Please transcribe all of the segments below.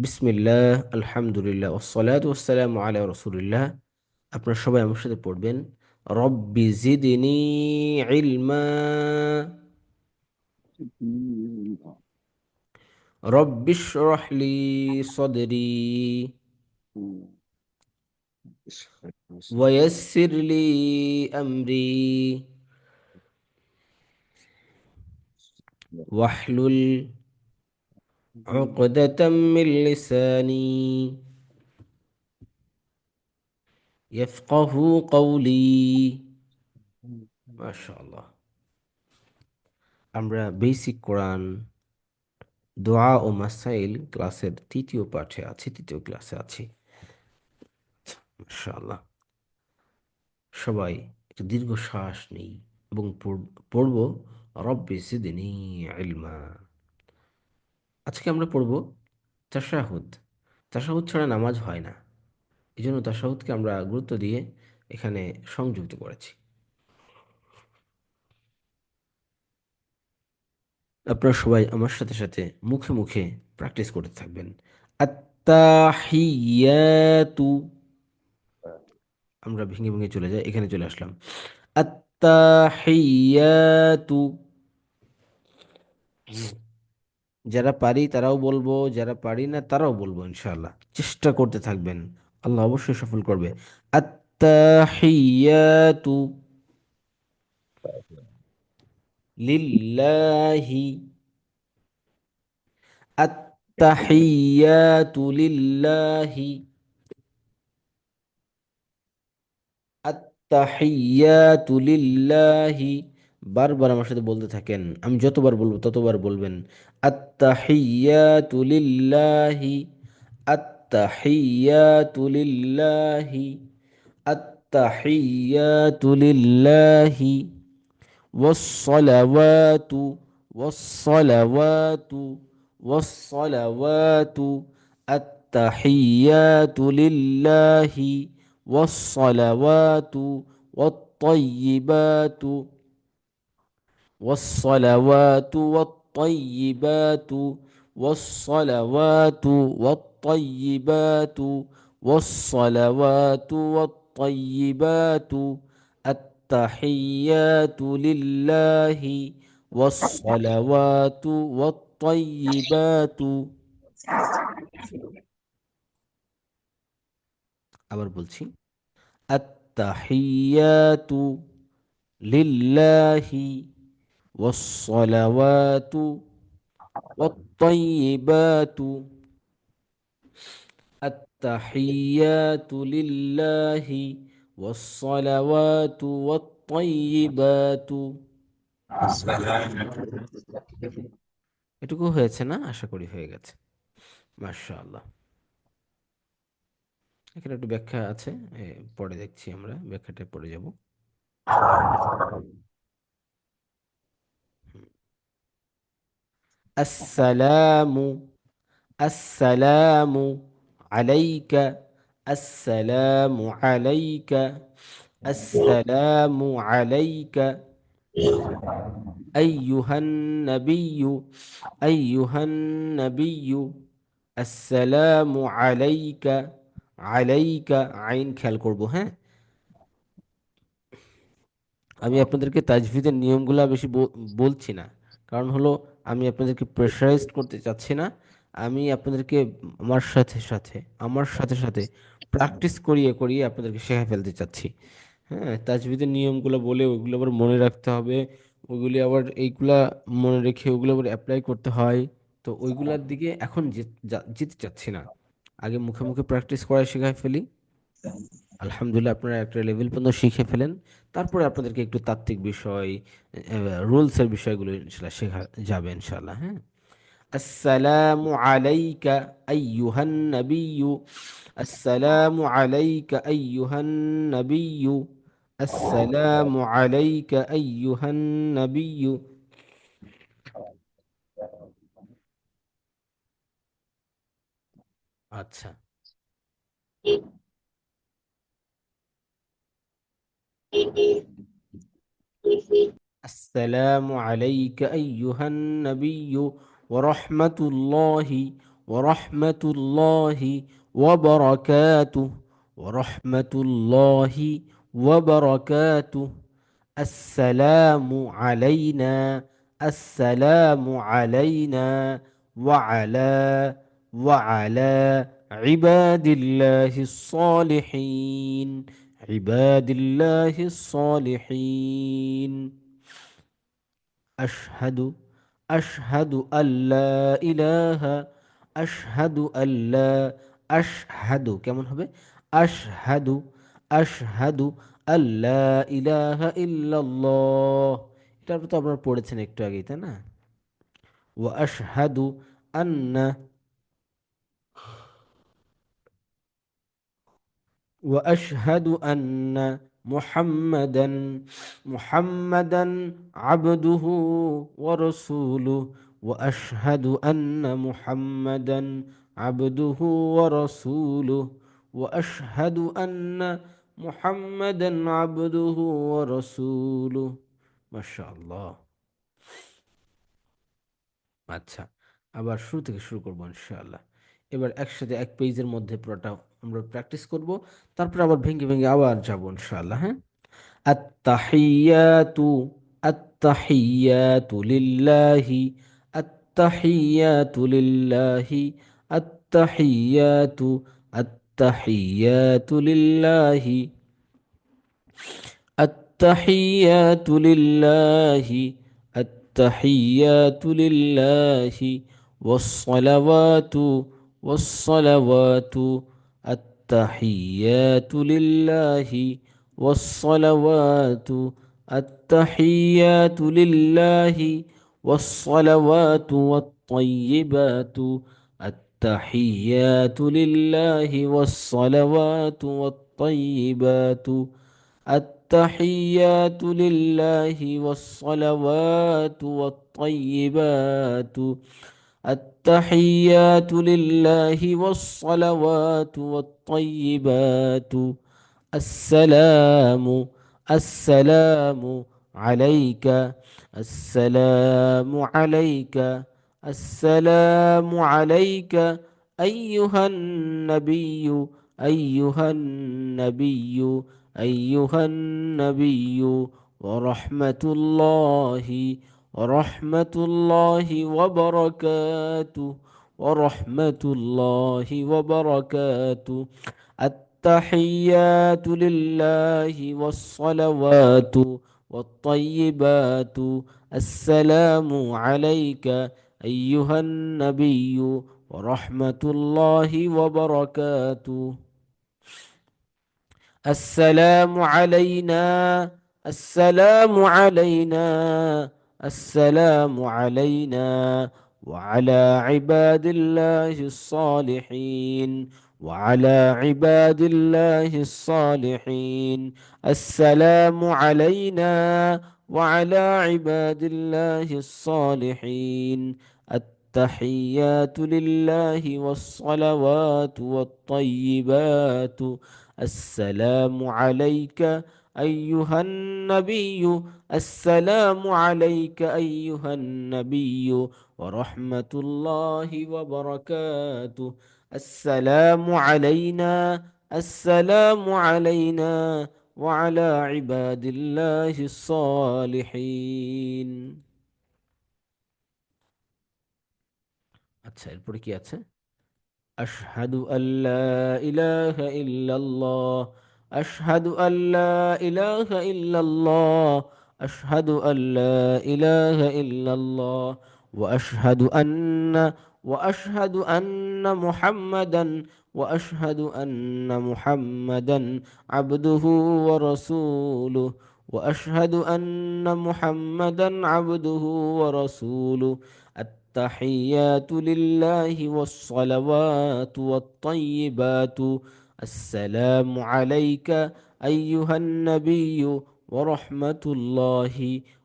বিসমিল্লাহ আলহামদুলিল্লাহ ওসসালাতু ওয়াসসালামু আলা রাসূলিল্লাহ আপনারা সবাই আমার সাথে পড়বেন রব্বি জিদনি ইলমা রব্বি ইশরাহ লি সাদরি ওয়ায়াসসির লি আমরি واحلل عقدة من لساني يفقه قولي মাশাআল্লাহ আমরা বেসিক কোরআন দোয়া ও মাসাইল ক্লাসের তৃতীয় পাঠে আছি তৃতীয় ক্লাসে আছি মাশাআল্লাহ সবাই একটু দীর্ঘ শ্বাস নেই এবং পড়ব রব্বি সিদিনি ইলমা আজকে আমরা পড়ব তাশাহুদ। তাশাহুদ ছাড়া নামাজ হয় না। এই জন্য তাশাহুদকে আমরা গুরুত্ব দিয়ে এখানে সংযুক্ত করেছি। আপনারা সবাই আমার সাথে সাথে মুখে মুখে প্র্যাকটিস করতে থাকবেন। আত্তাহিয়াতু। আমরা ভেঙে ভেঙে চলে যাই, এখানে চলে আসলাম। আত্তাহিয়াতু। যারা পারি তারাও বলব, যারা পারি না তারাও বলব ইনশাআল্লাহ। চেষ্টা করতে থাকবেন। আল্লাহ অবশ্যই সফল করবে। আত্তাহিয়াতু লিল্লাহি। আত্তাহিয়াতু লিল্লাহি। আত্তাহিয়াতু লিল্লাহি। বারবার আমার সাথে বলতে থাকেন আমি যতবার বলবো ততবার বলবেন আত্তাহিয়াতু লিল্লাহি আত্তাহিয়াতু লিল্লাহি আত্তাহিয়াতু লিল্লাহি والصلوات والصلوات والصلوات التحيات لله والصلوات والطيبات والصلوات والطيبات والصلوات والطيبات والصلوات والطيبات التحيات لله والصلوات والطيبات আবার বলছি التحيات لله والصلوات والطيبات التحيات لله والصلوات والطيبات এটুকু হয়েছে না আশা করি হয়ে গেছে মাশাআল্লাহ এখানে একটু ব্যাখ্যা আছে পরে দেখছি আমরা ব্যাখ্যাটা পড়ে যাব আসসালামু আসসালামু আলাইকা আসসালামু আলাইকা আসসালামু আলাইকা أيها النبي أيها النبي السلام عليك আলাইকা আইন খেয়াল করব হ্যাঁ আমি আপনাদেরকে তাজভিদের নিয়মগুলো বেশি বলছি না কারণ হলো আমি আপনাদেরকে প্রেশারাইজ করতে চাচ্ছি না। আমি আপনাদেরকে আমার সাথে সাথে, আমার সাথে সাথে প্র্যাকটিস করিয়ে করিয়ে আপনাদেরকে শেখা ফেলতে চাচ্ছি। হ্যাঁ তাজভিদের নিয়মগুলো বলে ওইগুলো আবার মনে রাখতে হবে। ওইগুলি আবার এইগুলা মনে রেখে ওগুলো আবার অ্যাপ্লাই করতে হয়। তো ওইগুলার দিকে এখন যেতে চাচ্ছি না। আগে মুখে মুখে প্র্যাকটিস করা শেখায় ফেলি। আলহামদুলিল্লাহ আপনারা একটা লেভেল পর্যন্ত শিখে ফেলেন তারপরে আপনাদেরকে একটু তাত্ত্বিক বিষয় রুলসের বিষয়গুলো ইনশাল্লাহ শেখা যাবে ইনশাল্লাহ হ্যাঁ السلام عليك أيها النبي السلام عليك أيها النبي السلام عليك أيها النبي আচ্ছা السلام عليك أيها النبي ورحمة الله ورحمة الله وبركاته ورحمة الله وبركاته. السلام علينا السلام علينا وعلى وعلى عباد الله الصالحين. عباد الله الصالحين أشهد أشهد أن لا إله أشهد أن لا أشهد কেমন হবে أشهد أشهد أن لا إله إلا الله এটা তো আপনারা পড়েছেন একটু আগেই তাই না وأشهد أن واشهد ان محمدا محمدا عبده ورسوله واشهد ان محمدا عبده ورسوله واشهد ان محمدا عبده ورسوله ما شاء الله আচ্ছা আবার শুরু থেকে শুরু করবো ইনশাআল্লাহ এবার একসাথে এক পেজের মধ্যে পুরোটা আমরা প্র্যাকটিস করব তারপর আবার ভেঙে ভেঙে আবার যাবো ইনশাআল্লাহ হ্যাঁ আত্তাহিয়াতু আত্তাহিয়াতু লিল্লাহি আত্তাহিয়াতু লিল্লাহি আত্তাহিয়াতু আত্তাহিয়াতু লিল্লাহি আত্তাহিয়াতু লিল্লাহি التحيات لله والصلوات والصلوات التحيات لله والصلوات التحيات لله والصلوات والطيبات التحيات لله والصلوات والطيبات التحيات لله والصلوات والطيبات التحيات لله والصلوات والطيبات. السلام السلام عليك السلام عليك السلام عليك أيها النبي أيها النبي أيها النبي ورحمة الله ورحمة الله وبركاته ورحمة الله وبركاته. التحيات لله والصلوات والطيبات. السلام عليك أيها النبي ورحمة الله وبركاته. السلام علينا السلام علينا. السلام علينا وعلى عباد الله الصالحين وعلى عباد الله الصالحين. السلام علينا وعلى عباد الله الصالحين. التحيات لله والصلوات والطيبات. السلام عليك أيها النبي السلام عليك أيها النبي ورحمة الله وبركاته السلام علينا السلام علينا وعلى عباد الله الصالحين আচ্ছা এরপরে কি আছে أشهد أن لا إله إلا الله أشهد أن لا إله إلا الله. أشهد أن لا إله إلا الله. وأشهد أن وأشهد أن محمدا وأشهد أن محمدا عبده ورسوله. وأشهد أن محمدا عبده ورسوله. التحيات لله والصلوات والطيبات. السلام عليك أيها النبي ورحمة الله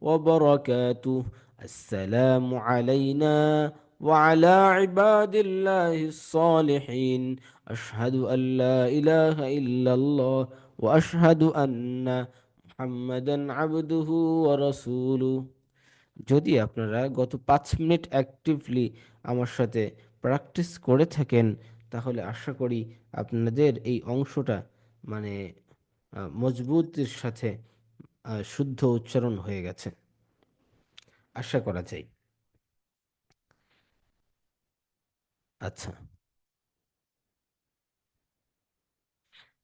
وبركاته السلام علينا وعلى عباد الله الصالحين أشهد أن لا إله إلا الله وأشهد أن محمدا عبده ورسوله যদি আপনারা গত পাঁচ মিনিট অ্যাক্টিভলি আমার সাথে প্র্যাকটিস করে থাকেন তাহলে আশা করি আপনাদের এই অংশটা মানে মজবুতের সাথে শুদ্ধ উচ্চারণ হয়ে গেছে। আশা করা যায়। আচ্ছা।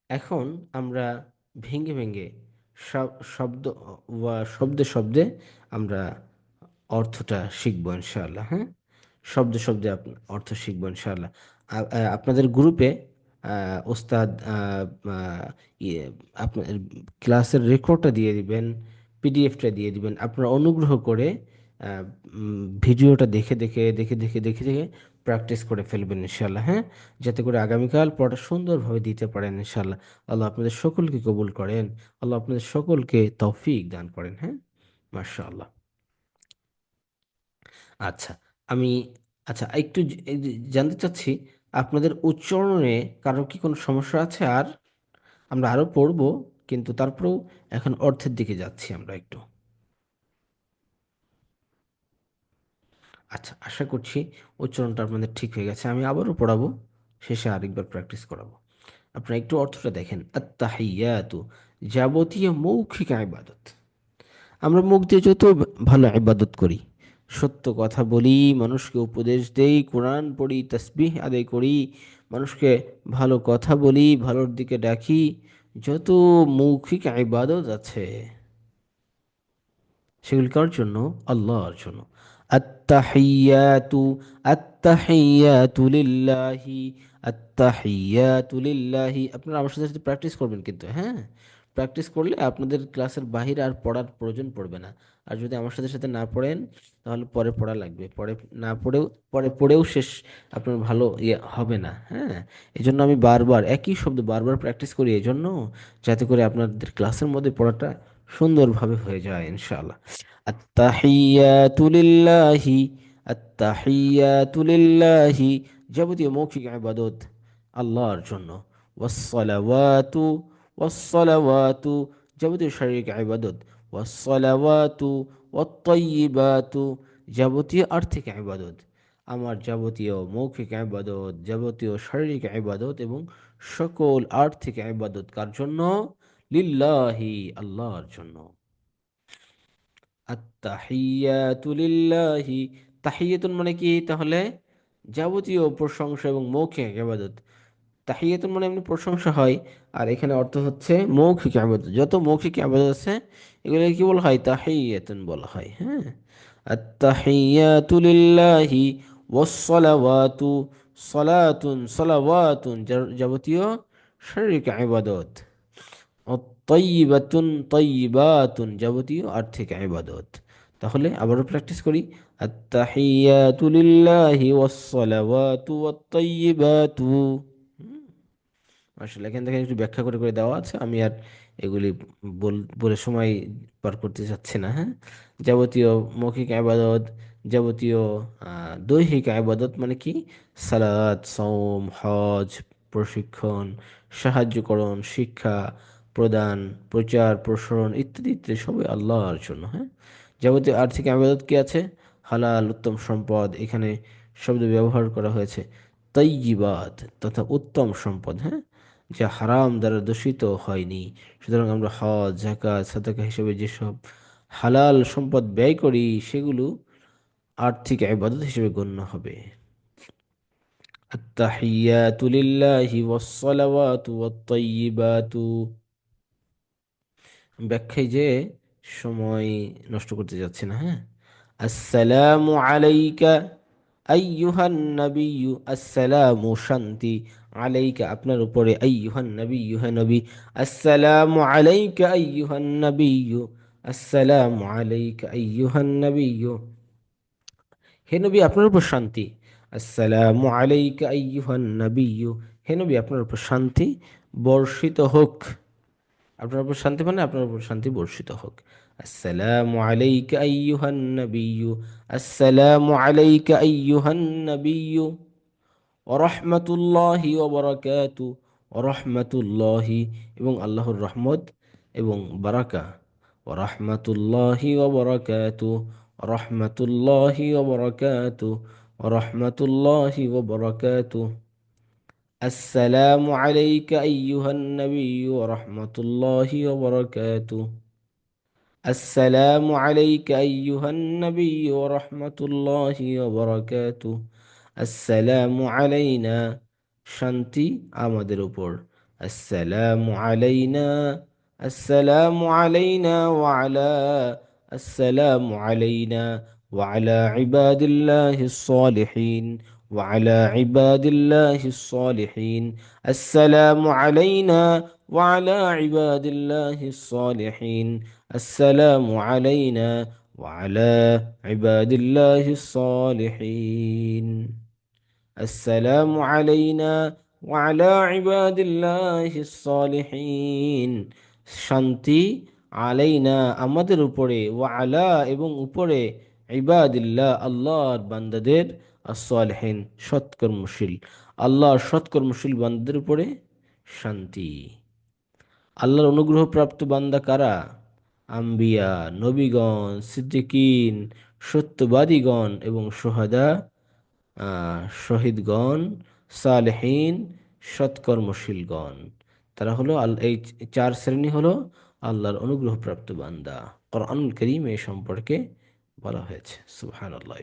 এখন আমরা ভেঙে ভেঙে শব্দ বা শব্দে শব্দে আমরা অর্থটা শিখব ইনশাআল্লাহ হ্যাঁ? শব্দে শব্দে অর্থ শিখব ইনশাআল্লাহ। আপনাদের গ্রুপে ওস্তাদ ইয়ে আপনার ক্লাসের রেকর্ডটা দিয়ে দিবেন পিডিএফটা দিয়ে দিবেন। আপনারা অনুগ্রহ করে ভিডিওটা দেখে দেখে দেখে দেখে দেখে দেখে প্র্যাকটিস করে ফেলবেন ইনশাল্লাহ হ্যাঁ? যাতে করে আগামীকাল পড়াটা সুন্দরভাবে দিতে পারেন ইনশাল্লাহ আল্লাহ আপনাদের সকলকে কবুল করেন, আল্লাহ আপনাদের সকলকে তৌফিক দান করেন হ্যাঁ? মাশাআল্লাহ। আচ্ছা আমি আচ্ছা একটু জানতে চাচ্ছি আপনাদের উচ্চারণে কারও কি কোনো সমস্যা আছে? আর আমরা আরও পড়ব, কিন্তু তারপরেও এখন অর্থের দিকে যাচ্ছি আমরা একটু। আচ্ছা আশা করছি উচ্চারণটা আপনাদের ঠিক হয়ে গেছে। আমি আবারও পড়াবো, শেষে আরেকবার প্র্যাকটিস করাবো। আপনারা একটু অর্থটা দেখেন। আত্তাহিয়াতু, যাবতীয় মৌখিক ইবাদত আমরা মুখ দিয়ে যত ভালো ইবাদত করি সত্য কথা বলি, মানুষকে উপদেশ দেই, কোরআন পড়ি, তাসবিহ আদায় করি, মানুষকে ভালো কথা বলি, ভালোর দিকে ডাকি, যত মৌখিক ইবাদত আছে, সেগুলি কার জন্য? আল্লাহর জন্য। আত্তাহিয়াতু আত্তাহিয়াতু লিল্লাহি আপনারা আমার সাথে প্র্যাকটিস করবেন কিন্তু হ্যাঁ? প্র্যাকটিস করলে আপনাদের ক্লাসের বাহিরে আর পড়ার প্রয়োজন পড়বে না। আর যদি আমার সাথে সাথে না পড়েন, তাহলে পরে পড়া লাগবে। পরে না পড়েও, পরে পড়েও শেষ আপনার ভালো ইয়ে হবে না হ্যাঁ? এই জন্য আমি বারবার একই শব্দ বারবার প্র্যাকটিস করি এই জন্য যাতে করে আপনাদের ক্লাসের মধ্যে পড়াটা সুন্দরভাবে হয়ে যায়, ইনশাআল্লাহ। আত্তাহিয়াতু লিল্লাহি আত্তাহিয়াতু লিল্লাহি, যাবতীয় মৌখিক ইবাদত আল্লাহর জন্য। ওয়াসসালাওয়াতু ওয়াসসালাওয়াতু যাবতীয় শারীরিক ইবাদত ওয়াসসালাওয়াতু ওয়াত্তাইয়িবাতু যাবতীয় আর্থিক ইবাদত আমার যাবতীয় মৌখিক ইবাদত যাবতীয় শারীরিক ইবাদত এবং সকল আর্থিক ইবাদত কার জন্য? লিল্লাহি আল্লাহর জন্য। আত্তাহিয়াতু লিল্লাহি। তাহিয়াতুন মানে কি? তাহলে যাবতীয় প্রশংসা এবং মৌখিক ইবাদত তাহিয়াতুন মানে এমনি প্রশংসা হয়। আর এখানে অর্থ হচ্ছে মৌখিক ইবাদত যত মৌখিক ইবাদত আছে এগুলো কি বলা হয়? তাহিয়াতুন বলা হয় হ্যাঁ? আত্তাহিয়াতু লিল্লাহি ওয়াসসালাওয়াতু সালাতুন সালাওয়াতুন যাবতীয় শারীরিক ইবাদত তয়িবাতুন তয়িবাতুন যাবতীয় আর্থিক ইবাদত তাহলে আবারও প্র্যাকটিস করি। আত্তাহিয়াতু লিল্লাহি ওয়াসসালাওয়াতু ওয়াত্তাইয়িবাতু আসলে এখান থেকে একটু ব্যাখ্যা করে করে দেওয়া আছে। আমি আর এগুলি বল সময় পার করতে চাচ্ছি না হ্যাঁ? যাবতীয় মৌখিক আবাদত, যাবতীয় দৈহিক আবাদত মানে কি? সালাত, সওম, হজ, প্রশিক্ষণ, সাহায্যকরণ, শিক্ষা প্রদান, প্রচার, প্রসারণ ইত্যাদি ইত্যাদি সবই আল্লাহর জন্য হ্যাঁ? যাবতীয় আর্থিক আবাদত কি আছে? হালাল, উত্তম সম্পদ, এখানে শব্দ ব্যবহার করা হয়েছে। তৈজিবাত তথা উত্তম সম্পদ হ্যাঁ? যা হারাম দ্বারা দূষিত হয়নি সুতরাং আমরা হজ জাকাত সাদাকা হিসেবে যেসব হালাল সম্পদ ব্যয় করি সেগুলো আর্থিক ইবাদত হিসেবে গণ্য হবে التحيات لله والصلوات والطيبات ব্যাখ্যায় যে সময় নষ্ট করতে যাচ্ছে না হ্যাঁ আসসালামু আলাইকা আইয়ুহান নাবিয়্যু আসসালামু শান্তি আলাইকা, আপনার উপরে, আইয়ুহান নাবিয়্যু হে নবী, আসসালামু আলাইকা, আইয়ুহান নাবিয়্যু আসসালামু আলাইকা, আইয়ুহান নাবিয়্যু হে নবী, আপনার উপর শান্তি। আসসালামু আলাইকা, আইয়ুহান নবী হে নবী, আপনার উপর শান্তি বর্ষিত হোক। আপনার উপর শান্তি মানে আপনার উপর শান্তি বর্ষিত হোক। আসসালামু আলাইকা, আইয়ুহান নাবিয়্যু আসসালামু আলাইকা, আইয়ুহান নাবিয়্যু ওরহমতুল্লাহি ওবরাকাতু ওরহমতুল্লাহি এবং আল্লাহর রহমত এবং বারাকা ওরহমতুল্লাহি ওবরাকাতু রহমতুল্লাহি ওবরাকাতু ورحمة الله وبركاته السلام عليك أيها النبي ورحمة الله وبركاته السلام عليك أيها النبي ورحمة الله وبركاته السلام علينا শান্তি আমাদের উপর السلام علينا السلام علينا وعلى السلام علينا وعلى عباد الله الصالحين وعلى عباد الله الصالحين السلام علينا وعلى عباد الله الصالحين السلام علينا وعلى عباد الله الصالحين السلام علينا وعلى عباد الله الصالحين শান্তি আলাইনা আমাদের উপরে ওয়া আলা এবং উপরে ইবাদিল্লাহ আল্লাহর বান্দাদের as-salihin সৎকর্মশীল আল্লাহর সৎকর্মশীল বান্দাদের উপরে শান্তি আল্লাহর অনুগ্রহপ্রাপ্ত বান্দা কারা আম্বিয়া নবীগণ সিদ্দিকিন সত্যবাদীগণ এবং সোহাদা আহ, শহীদগণ, সালেহীন, সৎকর্মশীলগণ। তারা হলো এই চার শ্রেণি হলো আল্লাহর অনুগ্রহপ্রাপ্ত বান্দা। কোরআনুল করিম এই সম্পর্কে বলা হয়েছে। সুবহানাল্লাহ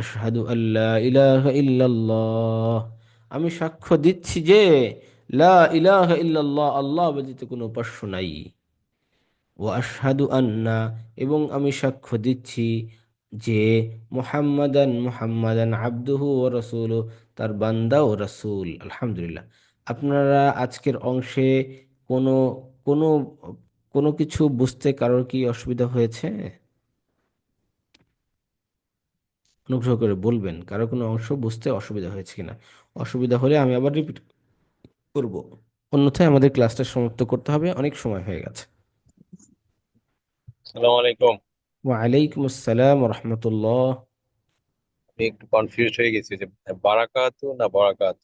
আশহাদু আল্লা ইলাহা ইল্লাল্লাহ। আমি সাক্ষ্য দিচ্ছি যে লা ইলাহা ইল্লাল্লাহ, আল্লাহ ব্যতীত কোনো উপাস্য নাই। ও আশহাদু আন্না, এবং আমি সাক্ষ্য দিচ্ছি যে মুহাম্মাদান মুহাম্মাদান আব্দুহু ও রসুল তার বান্দা ও রসুল। আলহামদুলিল্লাহ। আপনারা আজকের অংশে কোনো কোনো কোনো কিছু বুঝতে কারোর কি অসুবিধা হয়েছে? অনুগ্রহ করে বলবেন, কারও কোনো অংশ বুঝতে অসুবিধা হয়েছে কিনা? অসুবিধা হলে আমি আবার রিপিট করব। অন্যথায় আমাদের ক্লাসটা সমাপ্ত করতে হবে, অনেক সময় হয়ে গেছে। আসসালামু আলাইকুম। ওয়ালাইকুম আসসালাম রহমতুল্লাহ আমি একটু কনফিউজ হয়ে গেছি যে বারাকাতু না বরাকাত?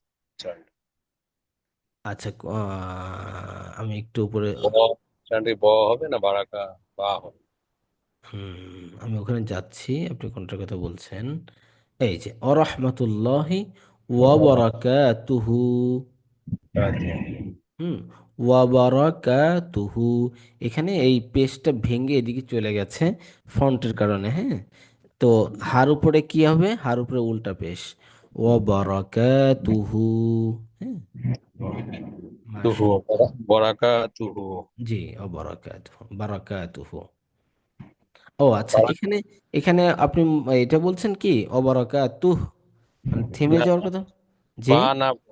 আচ্ছা আহ, আমি একটু উপরে ব হবে না বারাকা বা হবে? হুম, আমি ওখানে যাচ্ছি আপনি কোনটার কথা বলছেন? এই যে অরহমতুল্লাহি ওয়া বারাকাতুহু। আচ্ছা। হুম ওয়া বারাকাতুহু এখানে এই পেজটা ভেঙে এদিকে চলে গেছে ফন্টের কারণে হ্যাঁ? তো হার উপরে কি হবে? হার উপরে উল্টা পেশ ওয়া বারাকাতুহু হ্যাঁ? তুহু জি ও বারাকাতুহু। বারাকাতুহু ও আচ্ছা এখানে এখানে আপনি এটা বলছেন কি? ও বারাকাতুহ মানে থেমে যাওয়ার কথা? জি? বা না ব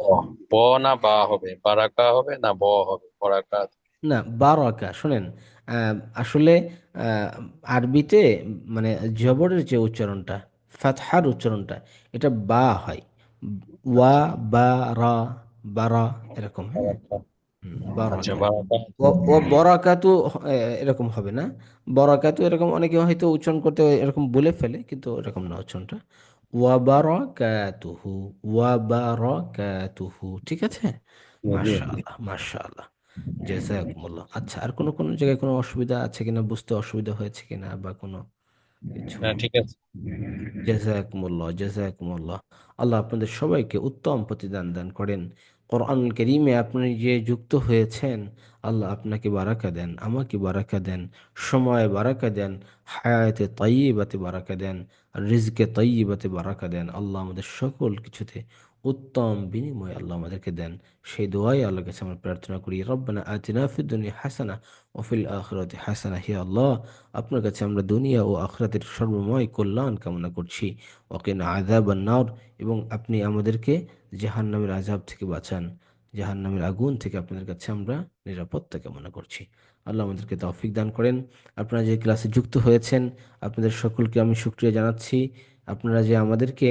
ব না বা হবে বারাকা হবে না ব হবে বরাকাত না বারাকা শোনেন আহ, আসলে আহ, আরবিতে মানে জবরের যে উচ্চারণটা ফাতহার উচ্চারণটা এটা বা হয়। ওয়া বা রা বারা এরকম হ্যাঁ? হুম, আচ্ছা বারাকা। বারাকাত ও ও বরাকাতু এ, এরকম হবে না? বরাকাতু এরকম অনেকে হয়তো উচ্চারণ করতে এরকম বলে ফেলে কিন্তু এরকম না উচ্চারণটা। ওয়া বারাকাতুহু ওয়া বারাকাতুহু ঠিক আছে? মাশাআল্লাহ মাশাআল্লাহ। জাযাকুমুল্লাহ। আচ্ছা আর কোনো কোনো জায়গায় কোনো অসুবিধা আছে কিনা বুঝতে অসুবিধা হয়েছে কিনা বা কোনো কিছু? হ্যাঁ ঠিক আছে। জাযাকুমুল্লাহ জাযাকুমুল্লাহ। আল্লাহ আপনাদের সবাইকে উত্তম প্রতিদান দান করেন। কোরআন কারীমে আপনি যে যুক্ত হয়েছেন আল্লাহ আপনাকে বারাকা দেন আমাকে বারাকা দেন সময় বারাকা দেন হায়াতে তাইয়িবাতে বারাকা দেন। আর রিজকে তাইয়িবাতে বারাকা দেন। আল্লাহ আমাদের সকল কিছুতে উত্তম বিনিময় আল্লাহ আমাদেরকে দেন। সেই দোয়াই আল্লাহর কাছে আমরা প্রার্থনা করি, রব্বানা আতিনা দুনিয়া হাসানা ও ফিল আখিরাতি হাসানা। হে আল্লাহ, আপনার কাছে আমরা দুনিয়া ও আখরাতের সর্বময় কল্যাণ কামনা করছি। ওকিনা আযাব নার এবং আপনি আমাদেরকে জাহান্নামের আযাব থেকে বাঁচান। জাহান্নামের আগুন থেকে আপনাদের কাছে আমরা নিরাপত্তা কামনা করছি। আল্লাহ আমাদেরকে তৌফিক দান করেন। আপনারা যে ক্লাসে যুক্ত হয়েছেন, আপনাদের সকলকে আমি শুকরিয়া জানাচ্ছি। আপনারা যে আমাদেরকে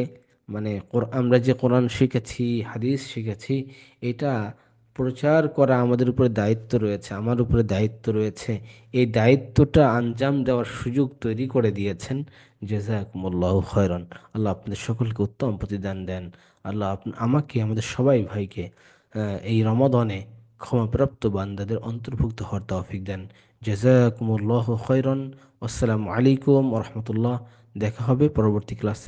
মানে আমরা যে কোরআন শিখেছি, হাদিস শিখেছি, এটা প্রচার করা আমাদের উপরে দায়িত্ব রয়েছে, আমার উপরে দায়িত্ব রয়েছে। এই দায়িত্বটা আঞ্জাম দেওয়ার সুযোগ তৈরি করে দিয়েছেন। জেজাকুমুল্লাহ খয়রন। আল্লাহ আপনাদের সকলকে উত্তম প্রতিদান দেন। আল্লাহ আমাকে, আমাদের সবাই ভাইকে এই রমাদনে ক্ষমাপ্রাপ্ত বান্দাদের অন্তর্ভুক্ত হওয়ার তৌফিক দেন। জেজাকুমুল্লাহ খৈরন আসসালামু আলাইকুম রহমতুল্লাহ। দেখা হবে পরবর্তী ক্লাসে।